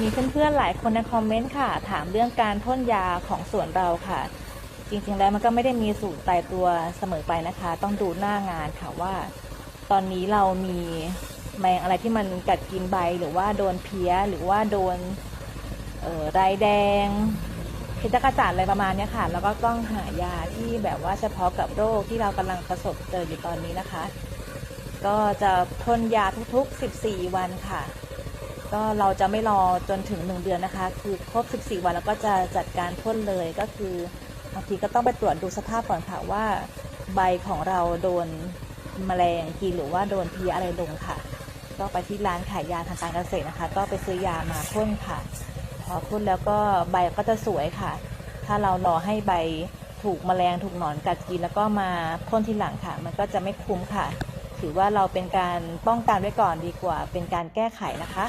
มีเพื่อนๆหลายคนในคอมเมนต์ค่ะ ถามเรื่องการพ่นยาของสวนเราค่ะ จริงๆแล้วมันก็ไม่ได้มีสูตรตายตัวเสมอไปนะคะ ต้องดูหน้างานค่ะว่า ตอนนี้เรามีแมงอะไรที่มันกัดกินใบหรือว่าโดนเพี้ยหรือว่าโดนออไรแดงพิษกระจัดอะไรประมาณนี้ค่ะ แล้วก็ต้องหายาที่แบบว่าเฉพาะกับโรคที่เรากำลังประสบเจออยู่ตอนนี้นะคะ ก็จะพ่นยาทุกๆ 14 วันค่ะ ก็เราจะไม่รอจนถึง 1 เดือนนะคะ คือครบ 14 วันแล้วก็จะจัดการพ่นเลยก็คือบางทีก็ต้องไปตรวจดูสภาพก่อนค่ะว่าใบของเราโดนแมลงกินหรือว่าโดนพีอะไรลงค่ะ ก็ไปที่ร้านขายยาทางการเกษตรนะคะ ก็ไปซื้อยามาพ่นค่ะ พอพ่นแล้วก็ใบก็จะสวยค่ะ ถ้าเรารอให้ใบถูกแมลงถูกหนอนกัดกินแล้วก็มาพ่นทีหลังค่ะ มันก็จะไม่คุ้มค่ะ ถือว่าเราเป็นการป้องกันไว้ก่อนดีกว่า เป็นการแก้ไขนะคะ